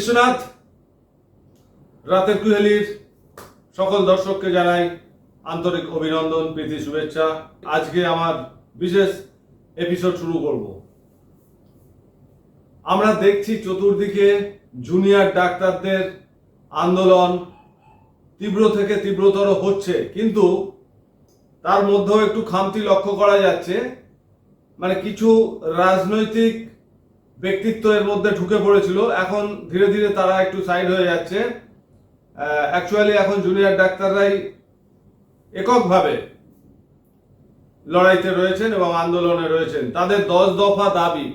বিশ্বনাথ, রাতের কুহেলির সকল দর্শককে জানাই আন্তরিক অভিনন্দন, প্রীতি, শুভেচ্ছা। আজকে আমার বিশেষ এপিসোড শুরু করব। আমরা দেখছি চতুর্দিকে জুনিয়র ডাক্তারদের আন্দোলন তীব্র থেকে তীব্রতর হচ্ছে, কিন্তু তার মধ্যেও একটু খামতি লক্ষ্য করা যাচ্ছে। মানে কিছু রাজনৈতিক ব্যক্তিত্ব এর মধ্যে ঢুকে পড়েছিল। এখন ধীরে ধীরে তারা একটু সাইড হয়ে যাচ্ছে। অ্যাকচুয়ালি এখন জুনিয়র ডাক্তাররাই এককভাবে লড়াইতে রয়েছেন এবং আন্দোলনে রয়েছেন। তাদের দশ দফা দাবি,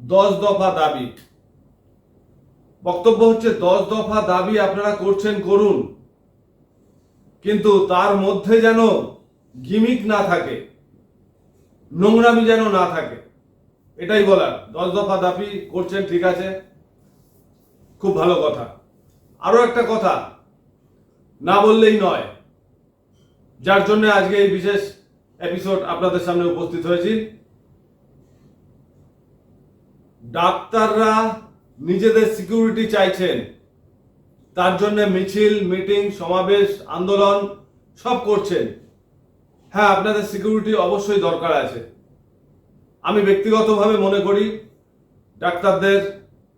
দশ দফা দাবি। বক্তব্য হচ্ছে, দশ দফা দাবি আপনারা করছেন, করুন। কিন্তু তার মধ্যে যেন গিমিক না থাকে, নোংরামি যেন না থাকে। এটাই বলার। দশ দফা দাবি করছেন, ঠিক আছে। খুব ভালো কথা। আরও একটা কথা, না বললেই নয়। যার জন্য আজকে এই বিশেষ এপিসোড আপনাদের সামনে উপস্থিত হয়েছি। ডাক্তাররা নিজেদের সিকিউরিটি চাইছেন। তার জন্য মিছিল মিটিং সমাবেশ, আন্দোলন সব করছেন। হ্যাঁ আপনাদের সিকিউরিটি অবশ্যই দরকার আছে। আমি ব্যক্তিগতভাবে মনে করি ডাক্তারদের,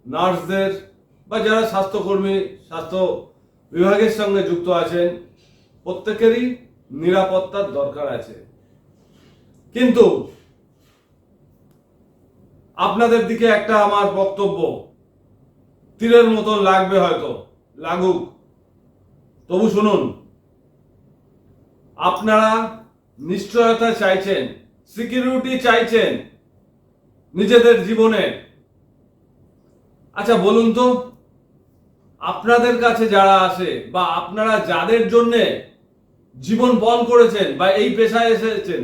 নার্সদের বা যারা স্বাস্থ্যকর্মী, স্বাস্থ্য বিভাগের সঙ্গে যুক্ত আছেন, প্রত্যেকেরই নিরাপত্তার দরকার আছে। কিন্তু আপনাদের দিকে একটা আমার বক্তব্য তীরের মতন লাগবে হয়তো, লাগুক। তবু শুনুন, আপনারা নিশ্চয়তা চাইছেন, সিকিউরিটি চাইছেন নিজেদের জীবনে। আচ্ছা বলুন তো, আপনাদের কাছে যারা আসে বা আপনারা যাদের জন্যে জীবন বন করেছেন বা এই পেশায় এসেছেন,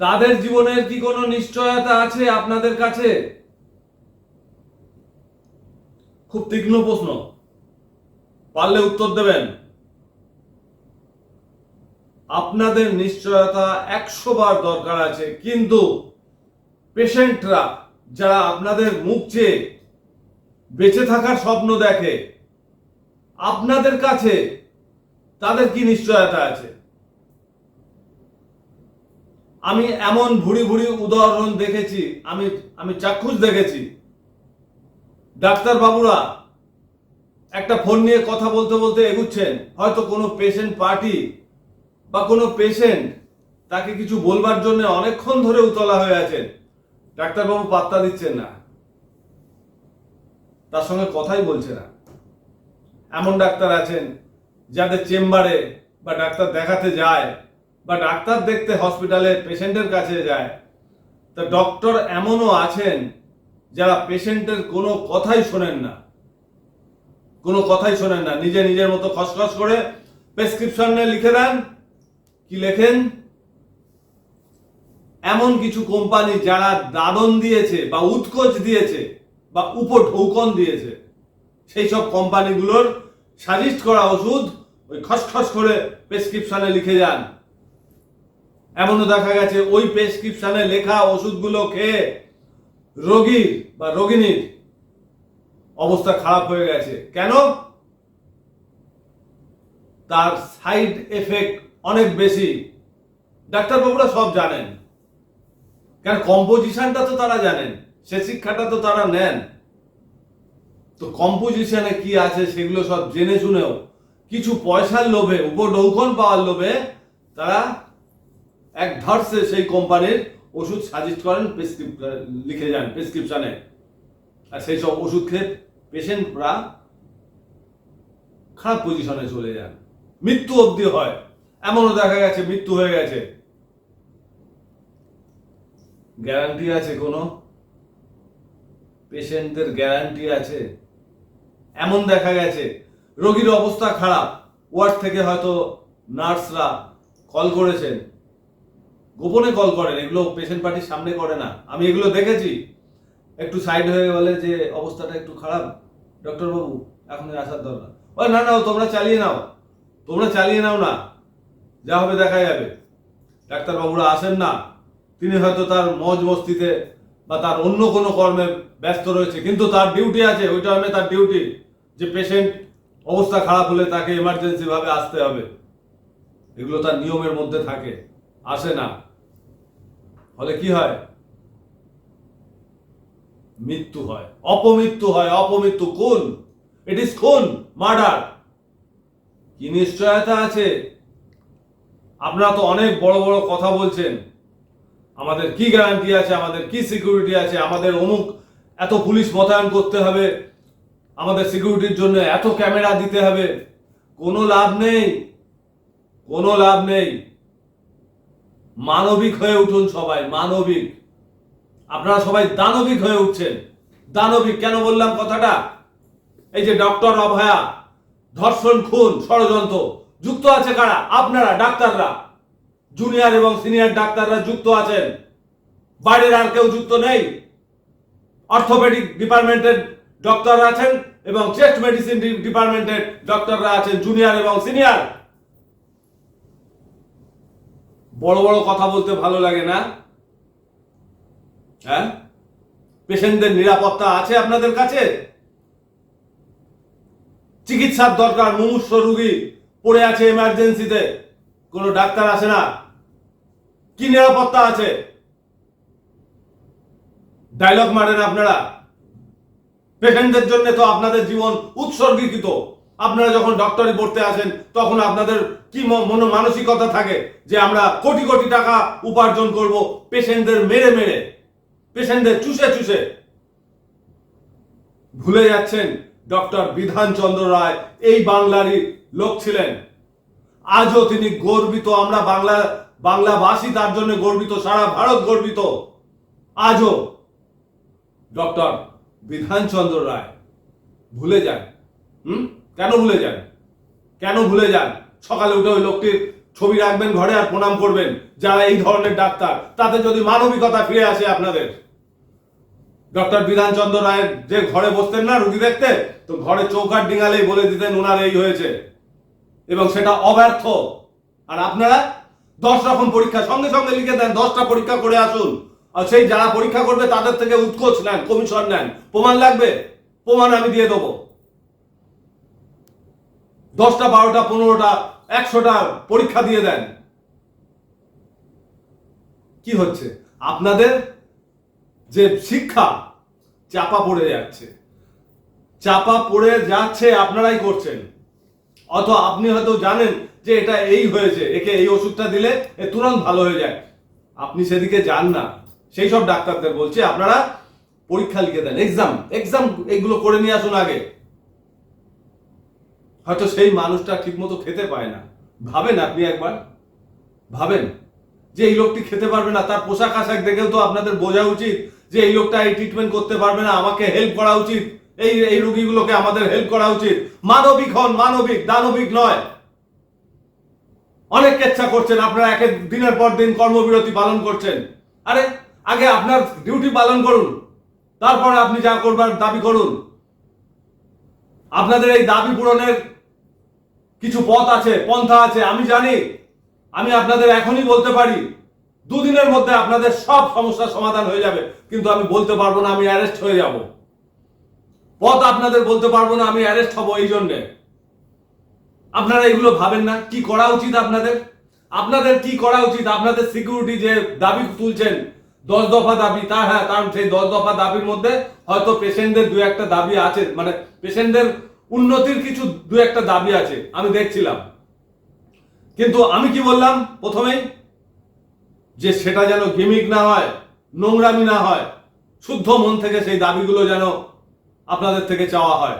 তাদের জীবনের কি কোনো নিশ্চয়তা আছে আপনাদের কাছে? খুব তীক্ষ্ণ প্রশ্ন। পারলে উত্তর দেবেন। আপনাদের নিশ্চয়তা একশো বার দরকার আছে, কিন্তু পেশেন্টরা যারা আপনাদের মুখ চেয়ে বেঁচে থাকার স্বপ্ন দেখে, আপনাদের কাছে তাদের কি নিশ্চয়তা আছে? আমি এমন ভুড়ি ভুড়ি উদাহরণ দেখেছি, আমি আমি চাক্ষুষ দেখেছি। ডাক্তার বাবুরা একটা ফোন নিয়ে কথা বলতে বলতে এগুচ্ছেন, হয়তো কোনো পেশেন্ট পার্টি বা কোনো পেশেন্ট তাকে কিছু বলবার জন্য অনেকক্ষণ ধরে উতলা হয়ে আছেন। ডাক্তারবাবু পাত্তা দিচ্ছেন না। তার সঙ্গে কথাই বলছে না। এমন ডাক্তার আছেন যাদের চেম্বারে বা ডাক্তার দেখাতে যায় বা ডাক্তার দেখতে হসপিটালে পেশেন্টের কাছে যায়। তা ডক্টর এমনও আছেন যারা পেশেন্টের কোনো কথাই শোনেন না। কোনো কথাই শোনেন না। নিজে নিজের মতো খসখস করে প্রেসক্রিপশনে লিখে দেন। কি লেখেন? এমন কিছু কোম্পানি যারা দাদন দিয়েছে বা উৎকোচ দিয়েছে বা উপঢৌকন দিয়েছে, সেই সব কোম্পানিগুলোর সাজেস্ট করা ওষুধ ওই খসখস করে প্রেসক্রিপশনে লিখে যান। এমনও দেখা গেছে ওই প্রেসক্রিপশনে লেখা ওষুধগুলো খেয়ে রোগীর বা রোগিনীর অবস্থা খারাপ হয়ে গেছে। কেন? তার সাইড এফেক্ট অনেক বেশি। ডাক্তারবাবুরা সব জানেন। কেন কম্পোজিশনটা তো তারা জানেন, সে শিক্ষাটা তো তারা নেন। তো কম্পোজিশনে কি আছে সেগুলো সব জেনে শুনেও কিছু পয়সার লোভে উপঢৌকন পাওয়ার লোভে তারা এক ধর্ষে সেই কোম্পানির ওষুধ সাজেস্ট করেন প্রেসক্রিপ লিখে যান প্রেসক্রিপশনে আর সেই সব ওষুধ খেয়ে পেশেন্টরা খারাপ পজিশনে চলে যান। মৃত্যু অবধি হয়। এমনও দেখা গেছে, মৃত্যু হয়ে গেছে। গ্যারান্টি আছে কোনো? পেশেন্টদের গ্যারান্টি আছে? এমন দেখা গেছে, রোগীর অবস্থা খারাপ, ওয়ার্ড থেকে হয়তো নার্সরা কল করেছেন। গোপনে কল করেন, এগুলো পেশেন্ট পার্টির সামনে করে না। আমি এগুলো দেখেছি। একটু সাইড হয়ে গেলে যে, অবস্থাটা একটু খারাপ। ডক্টর বাবু এখন আসার দরকার ও না না, তোমরা চালিয়ে নাও। তোমরা চালিয়ে নাও না। যা হবে দেখা যাবে। ডাক্তারবাবুরা আসেন না। তিনি হয়তো তার মজ মস্তিতে বা তার অন্য কোনো কর্মে ব্যস্ত রয়েছে, কিন্তু তার ডিউটি আছে, ওই টাইমে তার ডিউটি যে পেশেন্ট অবস্থা খারাপ হলে তাকে এমার্জেন্সি ভাবে আসতে হবে। এগুলো তার নিয়মের মধ্যে থাকে, আসে না। ফলে কি হয়? মৃত্যু হয়। অপমৃত্যু হয়, অপমৃত্যু খুন ইট ইজ খুন মার্ডার কি নিশ্চয়তা আছে? আপনারা তো অনেক বড় বড় কথা বলছেন। আমাদের কি গ্যারান্টি আছে, আমাদের কি সিকিউরিটি আছে, আমাদের অমুক এত পুলিশ মোতায়েন করতে হবে, আমাদের সিকিউরিটির জন্য এত ক্যামেরা দিতে হবে, কোনো লাভ নেই, কোনো লাভ নেই। মানবিক হয়ে উঠুন সবাই, মানবিক। আপনারা সবাই দানবিক হয়ে উঠছেন। দানবিক, কেন বললাম কথাটা? এই যে ডক্টর অভয়া, ধর্ষণ, খুন, ষড়যন্ত্র, যুক্ত আছে কারা? আপনারা, ডাক্তাররা। জুনিয়র এবং সিনিয়র ডাক্তাররা যুক্ত আছেন। বাইরের আর কেউ যুক্ত নেই। অর্থোপেডিক ডিপার্টমেন্টের ডক্টর আছেন এবং চেস্ট মেডিসিন ডিপার্টমেন্টের ডক্টররা আছেন জুনিয়র এবং সিনিয়র বড় বড় কথা বলতে ভালো লাগে না। হ্যাঁ? পেশেন্টদের নিরাপত্তা আছে আপনাদের কাছে? চিকিৎসার দরকার, মুমূর্ষ রোগী পড়ে আছে এমার্জেন্সিতে কোনো ডাক্তার আসে না। কি নিরাপত্তা আছে? ডায়লগ মারেন আপনারা। পেশেন্টদের জন্য তো আপনাদের জীবন উৎসর্গীকৃত। আপনারা যখন ডক্টরি পড়তে আসেন, তখন আপনাদের কি মন মানসিকতা থাকে যে আমরা কোটি কোটি টাকা উপার্জন করব পেশেন্টদের মেরে মেরে। পেশেন্টদের চুষে চুষে। ভুলে যাচ্ছেন ডক্টর বিধানচন্দ্র রায়, এই বাংলারই লোক ছিলেন। আজও তিনি গর্বিত, আমরা বাংলা বাংলাভাষী তার জন্য গর্বিত, সারা ভারত গর্বিত। আজও ডক্টর বিধানচন্দ্র রায় ভুলে যান। হুম? কেন ভুলে যান? কেন ভুলে যান? সকালে উঠে ওই লোকটির ছবি রাখবেন ঘরে আর প্রণাম করবেন, যারা এই ধরনের ডাক্তার, তাতে যদি মানবিকতা ফিরে আসে আপনাদের। ডক্টর বিধানচন্দ্র রায়ের যে ঘরে বসতেন না রুগী দেখতে, তো ঘরে চৌকার ডিঙালেই বলে দিতেন, ওনার এই হয়েছে। এবং সেটা অব্যর্থ। আর আপনারা দশ রকম পরীক্ষা, সঙ্গে সঙ্গে লিখে দেন, দশটা পরীক্ষা করে আসুন। আর সেই যারা পরীক্ষা করবে, তাদের থেকে উৎকোচ নেন, কমিশন নেন। প্রমাণ লাগবে? প্রমাণ আমি দিয়ে দেবো। দশটা, বারোটা, পনেরোটা, একশোটা পরীক্ষা দিয়ে দেন। কি হচ্ছে? আপনাদের যে শিক্ষা, চাপা পড়ে যাচ্ছে। চাপা পড়ে যাচ্ছে, আপনারাই করছেন। অত আপনি হয়তো জানেন যে এটা এই হয়েছে, একে এই ওষুধটা দিলে এ তুরন্ত ভালো হয়ে যায়। আপনি সেদিকে যান না। সেই সব ডাক্তারদের বলছে, আপনারা পরীক্ষা লিখে দেন এক্সাম এক্সাম এগুলো করে নিয়ে আসুন আগে। হয়তো সেই মানুষটা ঠিকমতো খেতে পায় না। ভাবেন আপনি একবার, ভাবেন। যে এই লোকটি খেতে পারবে না, তার পোশাক আশাক দেখেও তো আপনাদের বোঝা উচিত যে এই লোকটা এই ট্রিটমেন্ট করতে পারবে না, আমাকে হেল্প করা উচিত। এই এই রুগীগুলোকে আমাদের হেল্প করা উচিত। মানবিক হন, মানবিক, দানবিক নয়। অনেক কেচ্ছা করছেন, আপনারা এক দিনের পর দিন কর্মবিরতি পালন করছেন। আরে, আগে আপনার ডিউটি পালন করুন। তারপরে আপনি যা করবার দাবি করুন। আপনাদের এই দাবি পূরণের কিছু পথ আছে, পন্থা আছে, আমি জানি। আমি আপনাদের এখনই বলতে পারি, দুদিনের মধ্যে আপনাদের সব সমস্যার সমাধান হয়ে যাবে। কিন্তু আমি বলতে পারব না, আমি অ্যারেস্ট হয়ে যাব। পথ আপনাদের বলতে পারব না, আমি অ্যারেস্ট হব এই জন্যে। আপনারা এগুলো ভাবেন না, কি করা উচিত আপনাদের? আপনাদের কি করা উচিত? আপনাদের সিকিউরিটি যে দাবি তুলছেন, দশ দফা দাবি, তা হ্যাঁ কারণ সেই দশ দফা দাবির মধ্যে হয়তো পেশেন্টদের দু একটা দাবি আছে মানে পেশেন্টদের উন্নতির কিছু দু একটা দাবি আছে, আমি দেখছিলাম। কিন্তু আমি কি বললাম প্রথমেই? যে সেটা যেন গিমিক না হয়, নোংরামি না হয়, শুদ্ধ মন থেকে সেই দাবিগুলো যেন আপনাদের থেকে চাওয়া হয়।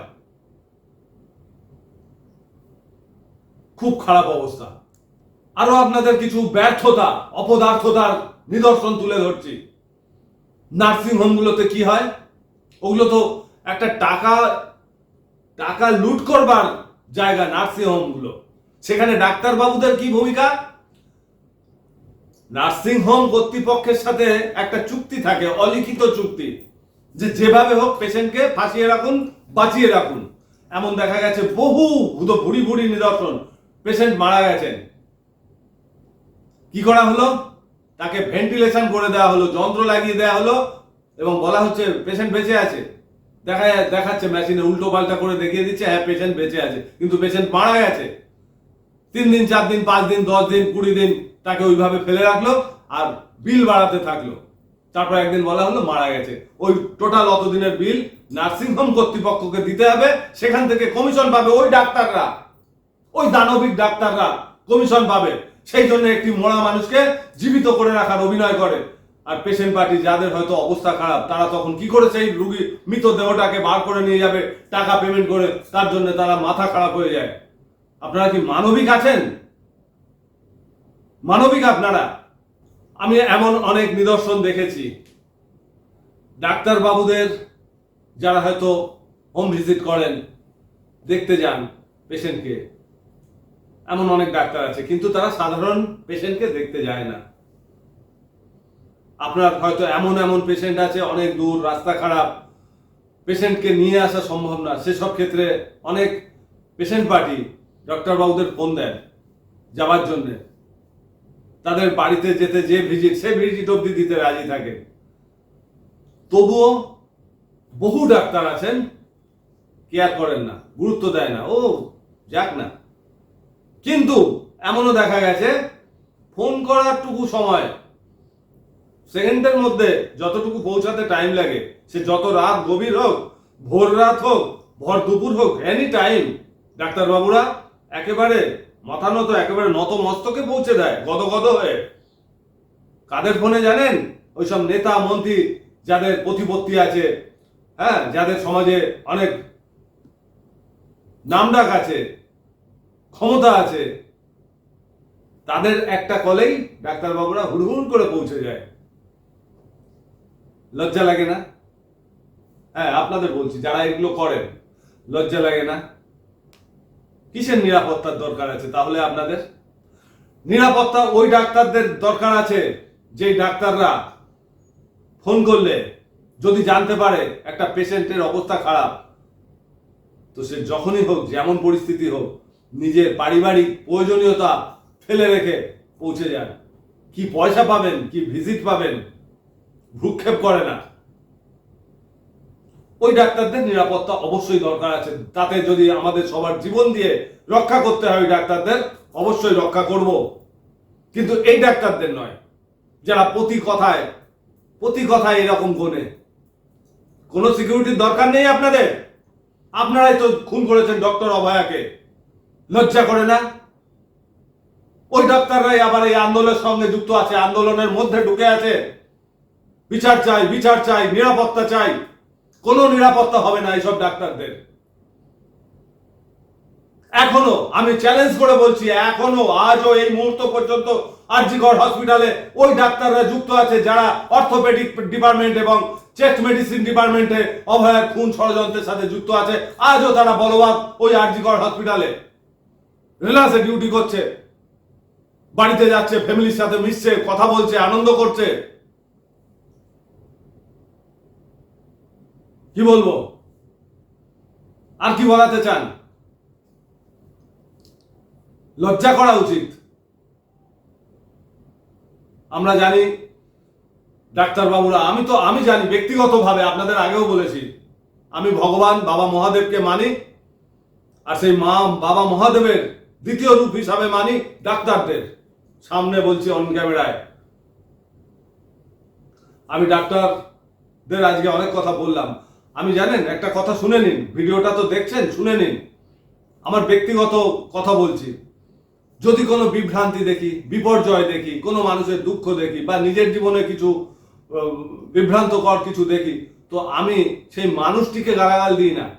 খুব খারাপ অবস্থা। আরও আপনাদের কিছু ব্যর্থতা, অপদার্থতার নিদর্শন তুলে ধরছি। নার্সিং হোমগুলোতে কি হয়? ওগুলো তো একটা টাকা টাকা লুট করবার জায়গা নার্সিং হোমগুলো। সেখানে ডাক্তার বাবুদের কি ভূমিকা? নার্সিং হোম কর্তৃপক্ষের সাথে একটা চুক্তি থাকে, অলিখিত চুক্তি। যে যেভাবে হোক পেশেন্টকে ফাঁসিয়ে রাখুন, বাঁচিয়ে রাখুন। এমন দেখা গেছে বহু ভুড়ি ভুড়ি নিদর্শন। পেশেন্ট মারা গেছেন। কি করা হলো? তাকে ভেন্টিলেশন করে দেওয়া হলো, যন্ত্র লাগিয়ে দেওয়া হলো এবং বলা হচ্ছে পেশেন্ট বেঁচে আছে। দেখা দেখাচ্ছে মেশিনে উল্টো পাল্টা করে দেখিয়ে দিচ্ছে হ্যাঁ পেশেন্ট বেঁচে আছে। কিন্তু পেশেন্ট মারা গেছে। তিন দিন, চার দিন, পাঁচ দিন, দশ দিন, কুড়ি দিন তাকে ওইভাবে ফেলে রাখল আর বিল বাড়াতে থাকল। তারপর একদিন বলা হলো মারা গেছে। ওই টোটাল অত দিনের বিল নার্সিংহোম কর্তৃপক্ষকে দিতে হবে, সেখান থেকে কমিশন পাবে ওই ডাক্তাররা। ওই দানবিক ডাক্তাররা কমিশন পাবে। সেই জন্য একটি মরা মানুষকে জীবিত করে রাখার অভিনয় করে। আর পেশেন্ট পার্টি যাদের হয়তো অবস্থা খারাপ, তারা তখন কি করে সেই রুগী মৃত দেহটাকে বার করে নিয়ে যাবে, টাকা পেমেন্ট করে, তার জন্য তারা মাথা খারাপ হয়ে যায়। আপনারা কি মানবিক আছেন? মানবিক আপনারা? আমি এমন অনেক নিদর্শন দেখেছি। ডাক্তার বাবুদের যারা হয়তো হোম ভিজিট করেন, দেখতে যান পেশেন্টকে। এমন অনেক ডাক্তার আছে, কিন্তু তারা সাধারণ পেশেন্টকে দেখতে যায় না। আপনার হয়তো এমন এমন পেশেন্ট আছে, অনেক দূর, রাস্তা খারাপ, পেশেন্টকে নিয়ে আসা সম্ভব না। সেসব ক্ষেত্রে অনেক পেশেন্ট পার্টি ডক্টর বাবুদের ফোন দেন যাওয়ার জন্যে। তাদের বাড়িতে যেতে যে ভিজিট সে ভিজিট অবধি দিতে রাজি থাকে। তবুও বহু ডাক্তার আছেন কেয়ার করেন না, গুরুত্ব দেয় না। ও, যাক না। কিন্তু এমনও দেখা গেছে ফোন করার টুকু সময়, সেকেন্ডের মধ্যে যতটুকু পৌঁছাতে টাইম লাগে, সে যত রাত গভীর হোক, ভোর রাত হোক, ভর দুপুর হোক এনি টাইম ডাক্তারবাবুরা একেবারে মাথা নত একেবারে নত মস্তকে পৌঁছে দেয় গদগদ হয়ে। কাদের ফোনে জানেন? ওইসব নেতা, মন্ত্রী যাদের প্রতিপত্তি আছে হ্যাঁ যাদের সমাজে অনেক নামডাক আছে, ক্ষমতা আছে, তাদের একটা কলেই ডাক্তারবাবুরা হুড়হুড় করে পৌঁছে যায়। লজ্জা লাগে না? হ্যাঁ আপনাদের বলছি, যারা এগুলো করেন, লজ্জা লাগে না? কিসের নিরাপত্তার দরকার আছে? তাহলে আপনাদের? নিরাপত্তা ওই ডাক্তারদের দরকার আছে, যেই ডাক্তাররা ফোন করলে যদি জানতে পারে একটা পেশেন্টের অবস্থা খারাপ, তো সে যখনই হোক, যেমন পরিস্থিতি হোক, নিজের পারিবারিক প্রয়োজনীয়তা ফেলে রেখে পৌঁছে যান। কি পয়সা পাবেন, কি ভিজিট পাবেন, ভ্রুক্ষেপ করে না। ওই ডাক্তারদের নিরাপত্তা অবশ্যই দরকার আছে। তাতে যদি আমাদের সবার জীবন দিয়ে রক্ষা করতে হয় ওই ডাক্তারদের, অবশ্যই রক্ষা করব। কিন্তু এই ডাক্তারদের নয়। যারা প্রতি কথায় প্রতি কথায় এরকম গোনে। কোনো সিকিউরিটির দরকার নেই আপনাদের? আপনারাই তো খুন করেছেন ডক্টর অভয়াকে। লজ্জা করে না? ওই ডাক্তাররাই আবার এই আন্দোলনের সঙ্গে যুক্ত আছে, আন্দোলনের মধ্যে ঢুকে আছে। বিচার চাই বিচার চাই, নিরাপত্তা চাই। কোনো নিরাপত্তা হবে না এইসব ডাক্তারদের। এখনও আমি চ্যালেঞ্জ করে বলছি, এখনও, আজও এই মুহূর্ত পর্যন্ত আরজিগড় হসপিটালে ওই ডাক্তাররা যুক্ত আছে যারা অর্থোপেডিক ডিপার্টমেন্ট এবং চেস্ট মেডিসিন ডিপার্টমেন্টে অভয়ার খুন ষড়যন্ত্রের সাথে যুক্ত আছে, আজও তারা বলবাদ ওই আরজিগড় হসপিটালে রিলায়েন্সে ডিউটি করছে, বাড়িতে যাচ্ছে ফ্যামিলির সাথে মিশছে, কথা বলছে, আনন্দ করছে। কি বলব? আর কি বলাতে চান? লজ্জা করা উচিত। আমরা জানি, ডাক্তারবাবুরা, আমি তো, আমি জানি ব্যক্তিগতভাবে, আপনাদের আগেও বলেছি, আমি ভগবান বাবা মহাদেবকে মানি, আর সেই মা বাবা মহাদেবের দ্বিতীয় রূপ হিসাবে মানি ডাক্তারদের। সামনে বলছি অন ক্যামেরায়। আমি ডাক্তারদের আজকে অনেক কথা বললাম। আমি জানেন, একটা কথা শুনে নিন। ভিডিওটা তো দেখছেন, শুনে নিন। আমার ব্যক্তিগত কথা বলছি। যদি কোনো বিভ্রান্তি দেখি, বিপর্যয় দেখি, কোনো মানুষের দুঃখ দেখি বা নিজের জীবনে কিছু বিভ্রান্তকর কিছু দেখি, তো আমি সেই মানুষটিকে গালাগাল দিই না।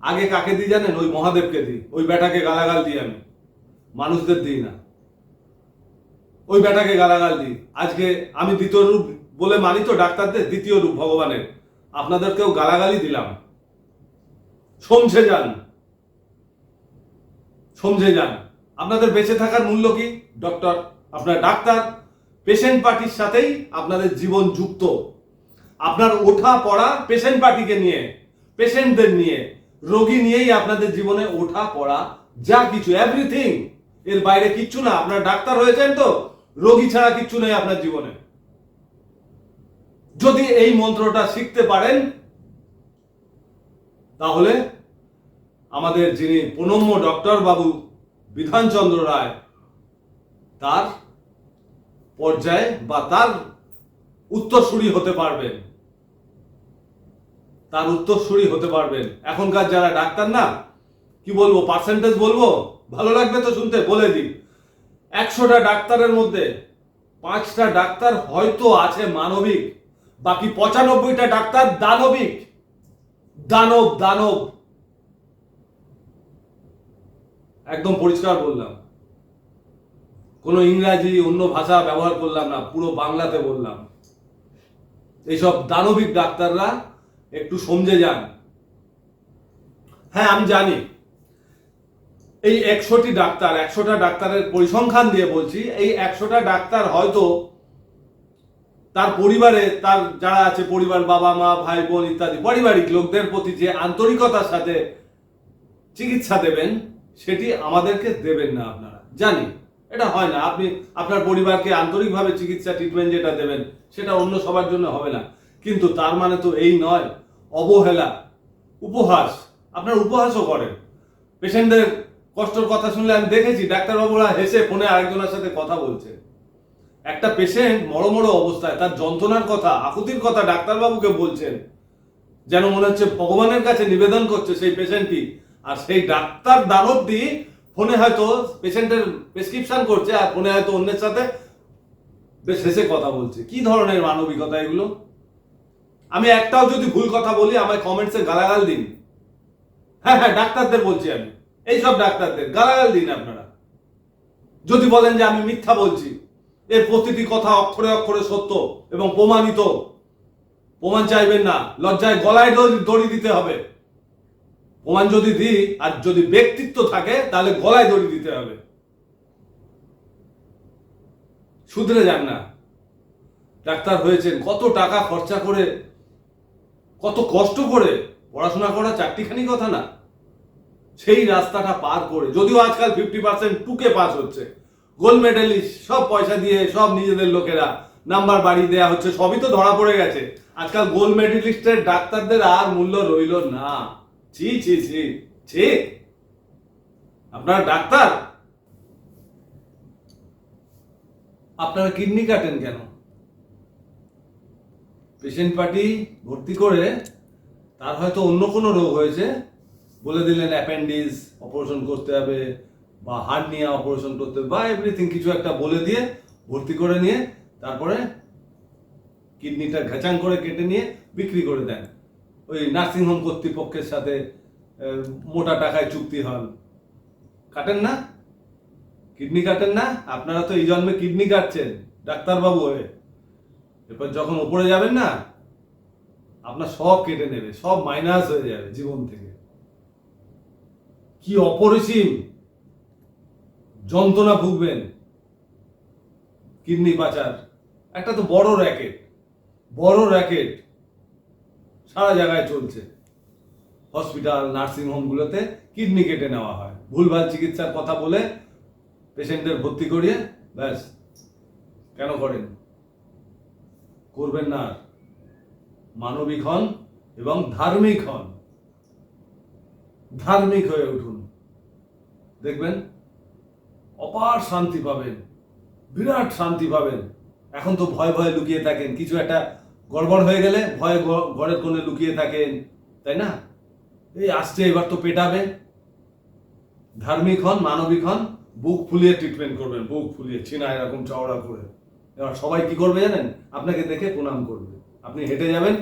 আগে কাকে দিই জানেন? ওই মহাদেবকে দিই। ওই বেটাকে গালাগাল দিই আমি। মানুষদের দিই না। ওই বেটাকে গালাগাল দিই। আজকে আমি দ্বিতীয় রূপ বলে মানি তো ডাক্তারদের, দ্বিতীয় রূপ ভগবানের। আপনাদেরকেও গালাগালি দিলাম। সমঝে যান। সমঝে যান। আপনাদের বেঁচে থাকার মূল্য কি? ডক্টর, আপনার ডাক্তার পেশেন্ট পার্টির সাথেই আপনাদের জীবন যুক্ত। আপনার ওঠা পড়া পেশেন্ট পার্টিকে নিয়ে পেশেন্টদের নিয়ে, রোগী নিয়েই আপনাদের জীবনে ওঠা পড়া, যা কিছু এভরিথিং এর বাইরে কিচ্ছু না। আপনার ডাক্তার হয়েছেন তো, রোগী ছাড়া কিচ্ছু নেই আপনার জীবনে। যদি এই মন্ত্রটা শিখতে পারেন, তাহলে আমাদের যিনি প্রণম্য ডক্টর বাবু বিধানচন্দ্র রায়, তার পর্যায়ে বা তার উত্তরসূরি হতে পারবেন। তার উত্তরসূরি হতে পারবেন। এখনকার যারা ডাক্তার না, কি বলব পার্সেন্টেজ বলব? ভালো লাগবে তো শুনতে, বলে দিই। একশোটা ডাক্তারের মধ্যে পাঁচটা ডাক্তার হয়তো আছে মানবিক। বাকি পঁচানব্বইটা ডাক্তার দানবিক। দানব দানব। একদম পরিষ্কার বললাম। কোনো ইংরাজি, অন্য ভাষা ব্যবহার করলাম না, পুরো বাংলাতে বললাম। এইসব দানবিক ডাক্তাররা একটু সমঝে যান। হ্যাঁ আমি জানি। এই একশোটি ডাক্তার, একশোটা ডাক্তারের পরিসংখ্যান দিয়ে বলছি, এই একশোটা ডাক্তার হয়তো তার পরিবারে, তার যারা আছে, পরিবার, বাবা, মা, ভাই, বোন ইত্যাদি, পারিবারিক লোকদের প্রতি যে আন্তরিকতার সাথে চিকিৎসা দেবেন, সেটি আমাদেরকে দেবেন না আপনারা। জানি, এটা হয় না। আপনি, আপনার পরিবারকে আন্তরিকভাবে চিকিৎসা ট্রিটমেন্ট যেটা দেবেন, সেটা অন্য সবার জন্য হবে না। কিন্তু তার মানে তো এই নয়, অবহেলা, উপহাস, আপনার উপহাসও করেন। পেশেন্টদের কষ্টের কথা শুনলে আমি দেখেছি, ডাক্তারবাবুরা হেসে ফোনে আরেকজনের সাথে কথা বলছে একটা পেশেন্ট মরো মরো অবস্থায়, তার যন্ত্রণার কথা, আকুতির কথা ডাক্তারবাবুকে বলছেন, যেন মনে হচ্ছে ভগবানের কাছে নিবেদন করছে সেই পেশেন্টটি আর সেই ডাক্তার দানবটি ফোনে হয়তো পেশেন্টের প্রেসক্রিপশন করছে আর ফোনে হয়তো অন্যের সাথে হেসে কথা বলছে। কি ধরনের মানবিকতা এগুলো? আমি একটাও যদি ভুল কথা বলি, আমায় কমেন্টসে গালাগাল দিন। হ্যাঁ হ্যাঁ ডাক্তারদের বলছি আমি। এইসব ডাক্তারদের, গালাগাল দিন আপনারা। যদি বলেন যে আমি মিথ্যা বলছি এর প্রতিটি কথা অক্ষরে অক্ষরে সত্য এবং প্রমাণিত। প্রমাণ চাইবেন না, লজ্জায় গলায় দড়ি- দিতে হবে। প্রমাণ যদি দিই আর যদি ব্যক্তিত্ব থাকে, তাহলে গলায় দড়ি দিতে হবে। শুধরে যান না। ডাক্তার হয়েছেন, কত টাকা খরচা করে, কত কষ্ট করে পড়াশোনা করা চারটিখানি কথা না। সেই রাস্তাটা পার করে, যদিও আজকাল ফিফটি পার্সেন্ট টুকে পাস হচ্ছে। গোল্ড মেডেলিস্ট, সব পয়সা দিয়ে সব নিজেদের লোকেরা। নাম্বার বাড়িয়ে দেওয়া হচ্ছে, সবই তো ধরা পড়ে গেছে। আজকাল গোল্ড মেডেলিস্টের ডাক্তারদের আর মূল্য রইল না। ছি ছি ছি ছি। আপনারা ডাক্তার? আপনারা কিডনি কাটেন কেন? পেশেন্ট পার্টি ভর্তি করে তার হয়তো অন্য কোনো রোগ হয়েছে। বলে দিলেন অ্যাপেন্ডিস অপারেশন করতে হবে। বা হার্নিয়া অপারেশন করতে বা এভরিথিং কিছু একটা বলে দিয়ে ভর্তি করে নিয়ে তারপরে কিডনিটা ঘেচাং করে কেটে নিয়ে বিক্রি করে দেন। ওই নার্সিংহোম কর্তৃপক্ষের সাথে মোটা টাকায় চুক্তি হন। কাটেন না। কিডনি কাটেন না। আপনারা তো এই জন্মে কিডনি কাটছেন, ডাক্তারবাবু হয়ে। এরপর যখন উপরে যাবেন না, আপনার সব কেটে নেবে, সব মাইনাস হয়ে যাবে জীবন থেকে। কি অপরিসীম! যন্ত্রণা ভুগবেন। কিডনি পাচার। একটা তো বড় র্যাকেট। বড় র্যাকেট সারা জায়গায় চলছে। হসপিটাল, নার্সিং হোমগুলোতে কিডনি কেটে নেওয়া হয়। ভুলভাল চিকিৎসার কথা বলে পেশেন্টদের ভর্তি করিয়ে ব্যাস, কেন করেন? করবেন না। মানবিক হন এবং ধার্মিক হন। ধার্মিক হয়ে উঠুন। দেখবেন অপার শান্তি পাবেন, বিরাট শান্তি পাবেন। এখন তো ভয় ভয়ে লুকিয়ে থাকেন। কিছু একটা গড়বড় হয়ে গেলে ভয়ে ঘরের কোণে লুকিয়ে থাকেন, তাই না? এই আসছে, এবার তো পেটাবে। ধার্মিক হন, মানবিক হন, বুক ফুলিয়ে ট্রিটমেন্ট করবেন, বুক ফুলিয়ে ছিনা এরকম চওড়া করে। এবার সবাই কি করবে জানেন? আপনাকে দেখে প্রণাম করবে। আপনি হেঁটে যাবেন,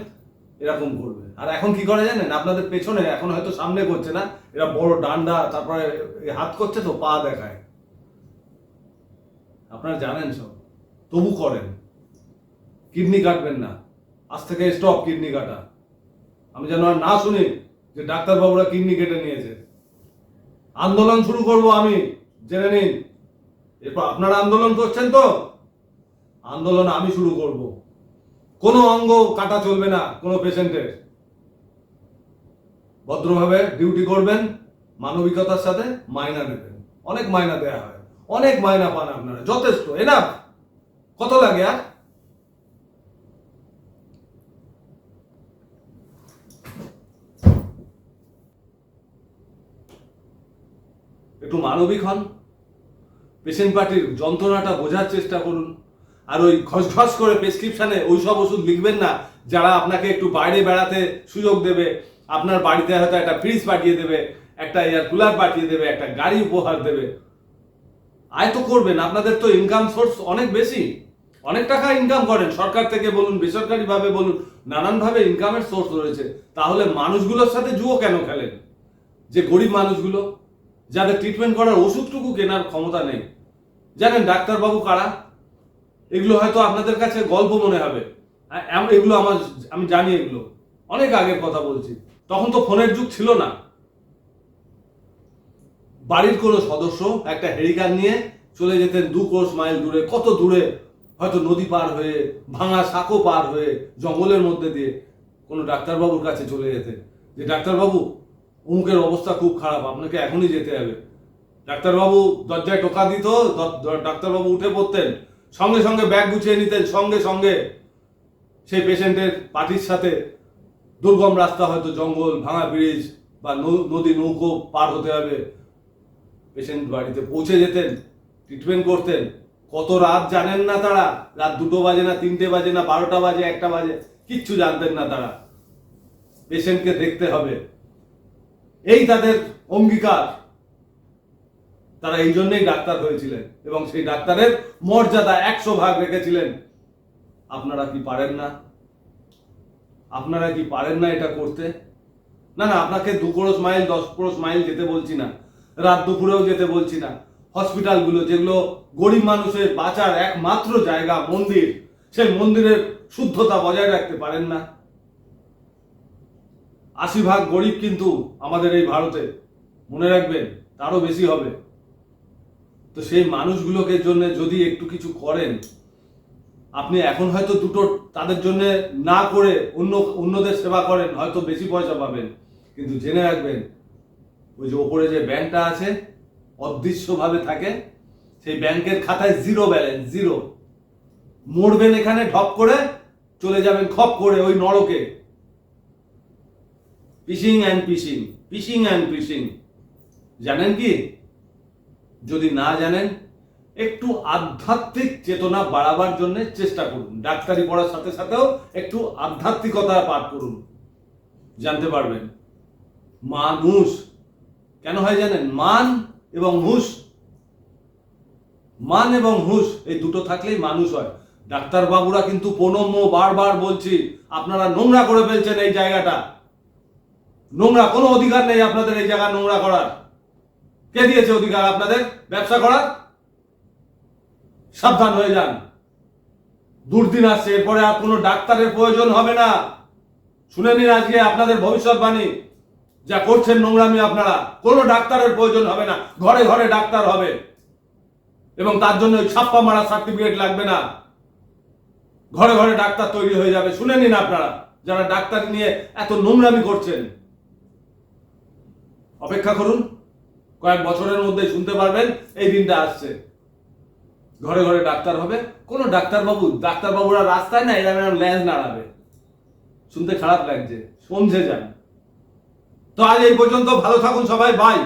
এরকম করবে। আর এখন কি করে জানেন? আপনাদের পেছনে, এখন হয়তো সামনে করছে না। এরা বড় ডান্ডা, তারপরে হাত করছে তো পা দেখায়। আপনারা জানেন সব। তবু করেন। কিডনি কাটবেন না। আজ থেকে স্টপ কিডনি কাটা। আমি যেন আর না শুনি যে ডাক্তারবাবুরা কিডনি কেটে নিয়েছে। আন্দোলন শুরু করব আমি, জেনে নিন। এরপর আপনারা আন্দোলন করছেন তো? আন্দোলন আমি শুরু করব। কোনো অঙ্গ কাটা চলবে না, কোনো পেশেন্টের। ভদ্রভাবে ডিউটি করবেন, মানবিকতার সাথে মাইনা নেবেন। অনেক মাইনা দেয়া হয়। অনেক মায়না পান আপনারা, যথেষ্ট এনা কত লাগে আর? একটু মানবিক হন। পেশেন্ট পার্টির যন্ত্রণাটা বোঝার চেষ্টা করুন। আর ওই ঘসঘস করে প্রেসক্রিপশানে ওই সব ওষুধ লিখবেন না, যারা আপনাকে একটু বাইরে বেড়াতে সুযোগ দেবে। আপনার বাড়িতে হয়তো একটা ফ্রিজ পাঠিয়ে দেবে, একটা এয়ার কুলার পাঠিয়ে দেবে, একটা গাড়ি উপহার দেবে। আয় তো করবেন, আপনাদের তো ইনকাম সোর্স অনেক বেশি। অনেক টাকা ইনকাম করেন। সরকার থেকে বলুন বেসরকারি ভাবে বলুন, নানানভাবে ইনকামের সোর্স রয়েছে। তাহলে মানুষগুলোর সাথে জুয়ো কেন খেলেন? যে গরিব মানুষগুলো, যাদের ট্রিটমেন্ট করার ওষুধটুকু কেনার ক্ষমতা নেই। জানেন ডাক্তারবাবু কারা? এগুলো হয়তো আপনাদের কাছে গল্প মনে হবে। এগুলো আমার, আমি জানি এগুলো। অনেক আগের কথা বলছি। তখন তো ফোনের যুগ ছিল না। বাড়ির কোনো সদস্য একটা হেরিকার নিয়ে চলে যেতেন দু কোষ মাইল দূরে, কত দূরে, হয়তো নদী পার হয়ে, ভাঙা সাঁকো পার হয়ে, জঙ্গলের মধ্যে দিয়ে কোনো ডাক্তারবাবুর কাছে চলে যেতেন। যে ডাক্তারবাবু, অমুকের অবস্থা খুব খারাপ, আপনাকে এখনই যেতে হবে। ডাক্তারবাবু দরজায় টোকা দিত ডাক্তারবাবু উঠে পড়তেন, সঙ্গে সঙ্গে ব্যাগ গুছিয়ে নিতেন, সঙ্গে সঙ্গে সেই পেশেন্টের পার্টির সাথে। দুর্গম রাস্তা হয়তো জঙ্গল, ভাঙা ব্রিজ বা নদী, নৌকো পার হতে হবে। পেশেন্ট বাড়িতে পৌঁছে যেতেন ট্রিটমেন্ট করতেন, কত রাত জানেন না তারা? রাত দুটো বাজে না তিনটে বাজে না বারোটা বাজে, একটা বাজে, কিচ্ছু জানতেন না তারা। পেশেন্টকে দেখতে হবে। এই তাদের অঙ্গীকার। তারা এই জন্যই ডাক্তার হয়েছিলেন এবং সেই ডাক্তারের মর্যাদা একশো ভাগ রেখেছিলেন। আপনারা কি পারেন না? আপনারা কি পারেন না এটা করতে? না না, আপনাকে দু ক্রোশ মাইল, দশ ক্রোশ মাইল যেতে বলছি না। রাত দুপুরেও যেতে বলছি না। হসপিটালগুলো যেগুলো গরিব মানুষের বাঁচার একমাত্র জায়গা মন্দির, সেই মন্দিরের শুদ্ধতা বজায় রাখতে পারেন না। আশি ভাগ গরিব কিন্তু আমাদের এই ভারতে, মনে রাখবেন, তারও বেশি হবে। তো সেই মানুষগুলোকে জন্য যদি একটু কিছু করেন, আপনি এখন হয়তো দুটো তাদের জন্য না করে অন্য, অন্যদের সেবা করেন, হয়তো বেশি পয়সা পাবেন। কিন্তু জেনে রাখবেন ওই যে ওপরে যে ব্যাংকটা আছে, অদৃশ্যভাবে থাকে, সেই ব্যাংকের খাতায় জিরো ব্যালেন্স জিরো মরবেন এখানে, ঢপ করে চলে যাবেন, খপ করে ওই নরকে। পিসিং অ্যান্ড পিসিং পিসিং অ্যান্ড পিসিং জানেন কি? যদি না জানেন, একটু আধ্যাত্মিক চেতনা বাড়াবার জন্য চেষ্টা করুন। ডাক্তারি পড়ার সাথে সাথেও একটু আধ্যাত্মিকতা পাঠ করুন। জানতে পারবেন। মানুষ কেন হয় জানেন? মান এবং হুশ। মান এবং হুশ, এই দুটো থাকলেই মানুষ হয়। ডাক্তার বাবুরা কিন্তু প্রণম্য বারবার বলছি, আপনারা নোংরা করে ফেলছেন এই জায়গাটা। নোংরা, কোনো অধিকার নেই আপনাদের এই জায়গা নোংরা করার। কে দিয়েছে অধিকার আপনাদের? ব্যবসা করার? সাবধান হয়ে যান। দুর্দিন আসছে, এরপরে আর কোনো ডাক্তারের প্রয়োজন হবে না। শুনে নিন আজকে আপনাদের ভবিষ্যৎবাণী। যা করছেন নোংরামি আপনারা, কোনো ডাক্তারের প্রয়োজন হবে না, ঘরে ঘরে ডাক্তার হবে। এবং তার জন্য ওই ছাপ্পা মারা সার্টিফিকেট লাগবে না। ঘরে ঘরে ডাক্তার তৈরি হয়ে যাবে। শুনে নিন আপনারা, যারা ডাক্তার নিয়ে এত নোংরামি করছেন। অপেক্ষা করুন, কয়েক বছরের মধ্যে শুনতে পারবেন, এই দিনটা আসছে। ঘরে ঘরে ডাক্তার হবে। কোনো ডাক্তারবাবু, ডাক্তারবাবুরা রাস্তায় না এরকম ল্যাজ নাড়াবে। শুনতে খারাপ লাগছে সমঝে যান। তো আজ এই পর্যন্ত ভালো থাকুন সবাই বাই